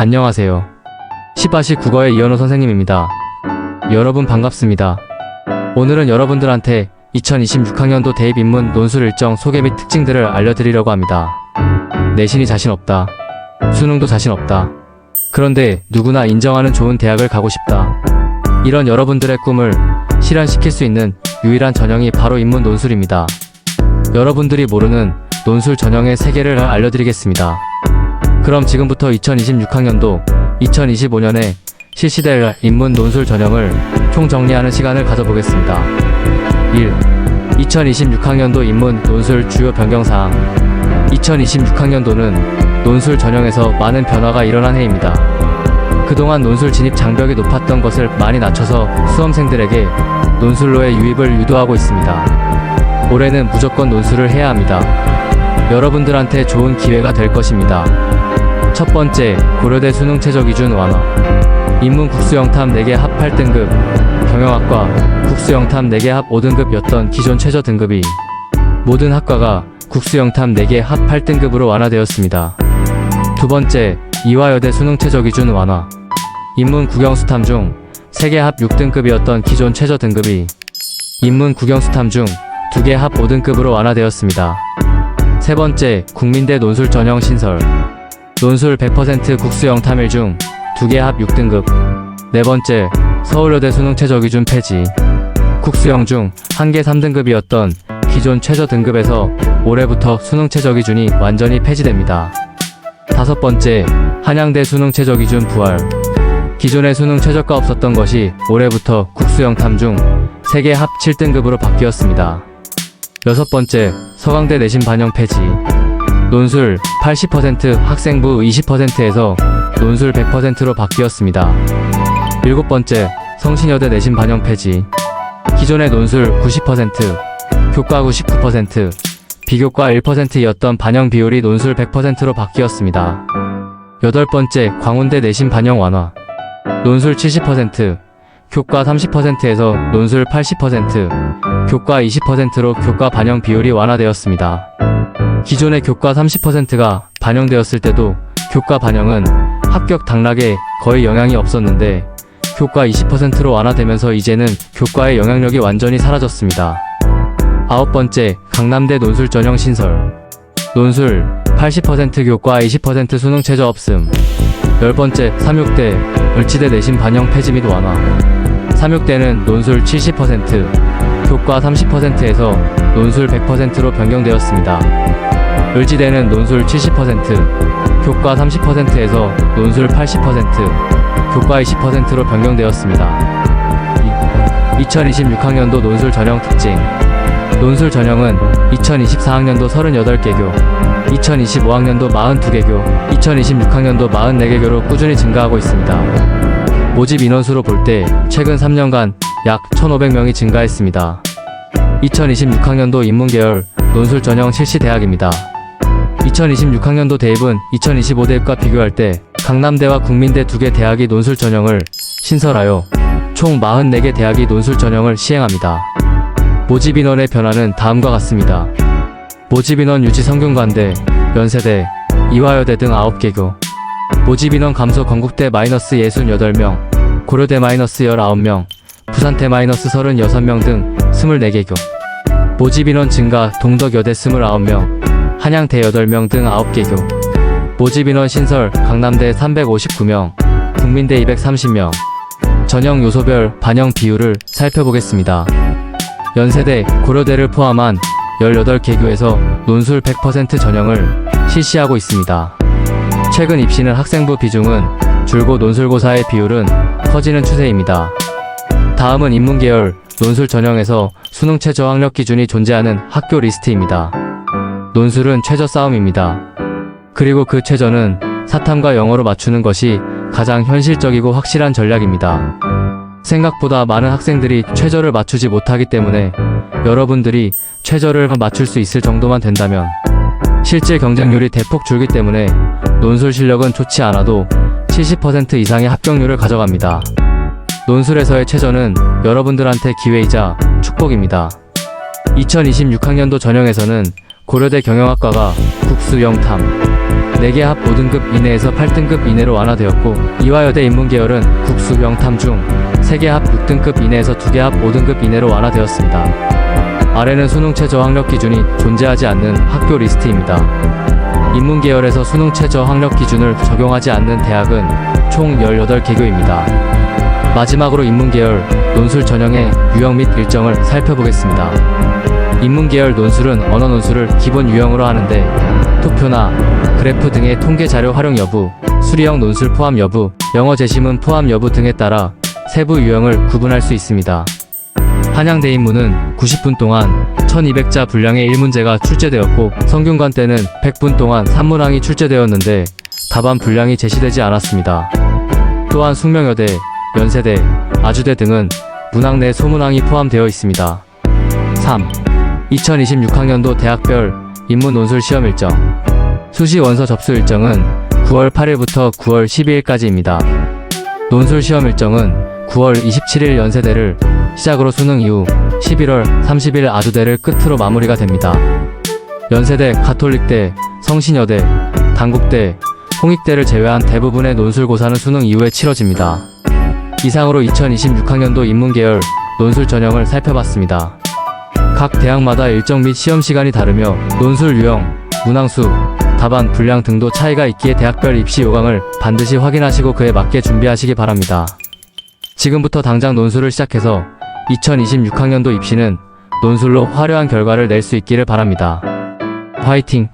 안녕하세요. 시바시 국어의 이현호 선생님입니다. 여러분 반갑습니다. 오늘은 여러분들한테 2026학년도 대입 인문 논술 일정 소개 및 특징들을 알려드리려고 합니다. 내신이 자신 없다. 수능도 자신 없다. 그런데 누구나 인정하는 좋은 대학을 가고 싶다. 이런 여러분들의 꿈을 실현시킬 수 있는 유일한 전형이 바로 인문 논술입니다. 여러분들이 모르는 논술 전형의 세계를 알려드리겠습니다. 그럼 지금부터 2026학년도 2025년에 실시될 인문 논술 전형을 총정리하는 시간을 가져보겠습니다. 1. 2026학년도 인문 논술 주요 변경사항 2026학년도는 논술 전형에서 많은 변화가 일어난 해입니다. 그동안 논술 진입 장벽이 높았던 것을 많이 낮춰서 수험생들에게 논술로의 유입을 유도하고 있습니다. 올해는 무조건 논술을 해야 합니다. 여러분들한테 좋은 기회가 될 것입니다. 첫 번째, 고려대 수능 최저 기준 완화. 인문 국수영탐 4개 합 8등급, 경영학과 국수영탐 4개 합 5등급이었던 기존 최저 등급이 모든 학과가 국수영탐 4개 합 8등급으로 완화되었습니다. 두 번째, 이화여대 수능 최저 기준 완화. 인문 국영수탐 중 3개 합 6등급이었던 기존 최저 등급이 인문 국영수탐 중 2개 합 5등급으로 완화되었습니다. 세 번째, 국민대 논술 전형 신설. 논술 100% 국수형 탐일 중 2개 합 6등급. 네 번째, 서울여대 수능 최저 기준 폐지. 국수형 중 1개 3등급이었던 기존 최저 등급에서 올해부터 수능 최저 기준이 완전히 폐지됩니다. 다섯 번째, 한양대 수능 최저 기준 부활. 기존의 수능 최저가 없었던 것이 올해부터 국수형 탐중 3개 합 7등급으로 바뀌었습니다. 여섯 번째, 서강대 내신 반영 폐지. 논술 80% 학생부 20%에서 논술 100%로 바뀌었습니다. 일곱 번째, 성신여대 내신 반영 폐지. 기존의 논술 90%, 교과 99%, 비교과 1%였던 반영 비율이 논술 100%로 바뀌었습니다. 여덟 번째, 광운대 내신 반영 완화. 논술 70%, 교과 30%에서 논술 80%, 교과 20%로 교과 반영 비율이 완화되었습니다. 기존의 교과 30%가 반영되었을 때도 교과 반영은 합격 당락에 거의 영향이 없었는데 교과 20%로 완화되면서 이제는 교과의 영향력이 완전히 사라졌습니다. 아홉 번째, 강남대 논술 전형 신설. 논술 80% 교과 20% 수능 최저 없음. 열 번째, 삼육대 을지대 내신 반영 폐지 및 완화. 삼육대는 논술 70%, 교과 30%에서 논술 100%로 변경되었습니다. 을지대는 논술 70%, 교과 30%에서 논술 80%, 교과 20%로 변경되었습니다. 2026학년도 논술 전형 특징 논술 전형은 2024학년도 38개교, 2025학년도 42개교, 2026학년도 44개교로 꾸준히 증가하고 있습니다. 모집 인원수로 볼 때 최근 3년간 약 1,500명이 증가했습니다. 2026학년도 인문계열 논술 전형 실시 대학입니다. 2026학년도 대입은 2025 대입과 비교할 때 강남대와 국민대 두 개 대학이 논술 전형을 신설하여 총 44개 대학이 논술 전형을 시행합니다. 모집 인원의 변화는 다음과 같습니다. 모집 인원 유지 성균관대, 연세대, 이화여대 등 9개 교. 모집 인원 감소 건국대 마이너스 68명, 고려대 마이너스 19명, 부산대 마이너스 36명 등 24개교. 모집 인원 증가 동덕여대 29명, 한양대 8명 등 9개교. 모집 인원 신설 강남대 359명, 국민대 230명. 전형 요소별 반영 비율을 살펴보겠습니다. 연세대, 고려대를 포함한 18개교에서 논술 100% 전형을 실시하고 있습니다. 최근 입시는 학생부 비중은 줄고 논술고사의 비율은 커지는 추세입니다. 다음은 인문계열 논술 전형에서 수능 최 저 학력 기준이 존재하는 학교 리스트입니다. 논술은 최저 싸움입니다. 그리고 그 최저는 사탐과 영어로 맞추는 것이 가장 현실적이고 확실한 전략입니다. 생각보다 많은 학생들이 최저를 맞추지 못하기 때문에 여러분들이 최저를 맞출 수 있을 정도만 된다면 실질 경쟁률이 대폭 줄기 때문에 논술 실력은 좋지 않아도 70% 이상의 합격률을 가져갑니다. 논술에서의 최저는 여러분들한테 기회이자 축복입니다. 2026학년도 전형에서는 고려대 경영학과가 국수 영탐, 4개 합 5등급 이내에서 8등급 이내로 완화되었고 이화여대 인문계열은 국수 명탐 중 3개 합 6등급 이내에서 2개 합 5등급 이내로 완화되었습니다. 아래는 수능 최저 학력 기준이 존재하지 않는 학교 리스트입니다. 인문계열에서 수능 최저 학력 기준을 적용하지 않는 대학은 총 18개교입니다. 마지막으로 인문계열 논술 전형의 유형 및 일정을 살펴보겠습니다. 인문계열 논술은 언어 논술을 기본 유형으로 하는데 투표나 그래프 등의 통계 자료 활용 여부, 수리형 논술 포함 여부, 영어 제시문 포함 여부 등에 따라 세부 유형을 구분할 수 있습니다. 한양대 인문은 90분 동안 1200자 분량의 1문제가 출제되었고 성균관 때는 100분 동안 3문항이 출제되었는데 답안 분량이 제시되지 않았습니다. 또한 숙명여대, 연세대, 아주대 등은 문항 내 소문항이 포함되어 있습니다. 3. 2026학년도 대학별 인문 논술 시험 일정 수시 원서 접수 일정은 9월 8일부터 9월 12일까지입니다. 논술 시험 일정은 9월 27일 연세대를 시작으로 수능 이후 11월 30일 아주대를 끝으로 마무리가 됩니다. 연세대, 가톨릭대, 성신여대, 단국대, 홍익대를 제외한 대부분의 논술고사는 수능 이후에 치러집니다. 이상으로 2026학년도 인문계열 논술 전형을 살펴봤습니다. 각 대학마다 일정 및 시험 시간이 다르며 논술 유형, 문항수, 답안 분량 등도 차이가 있기에 대학별 입시 요강을 반드시 확인하시고 그에 맞게 준비하시기 바랍니다. 지금부터 당장 논술을 시작해서 2026학년도 입시는 논술로 화려한 결과를 낼 수 있기를 바랍니다. 화이팅!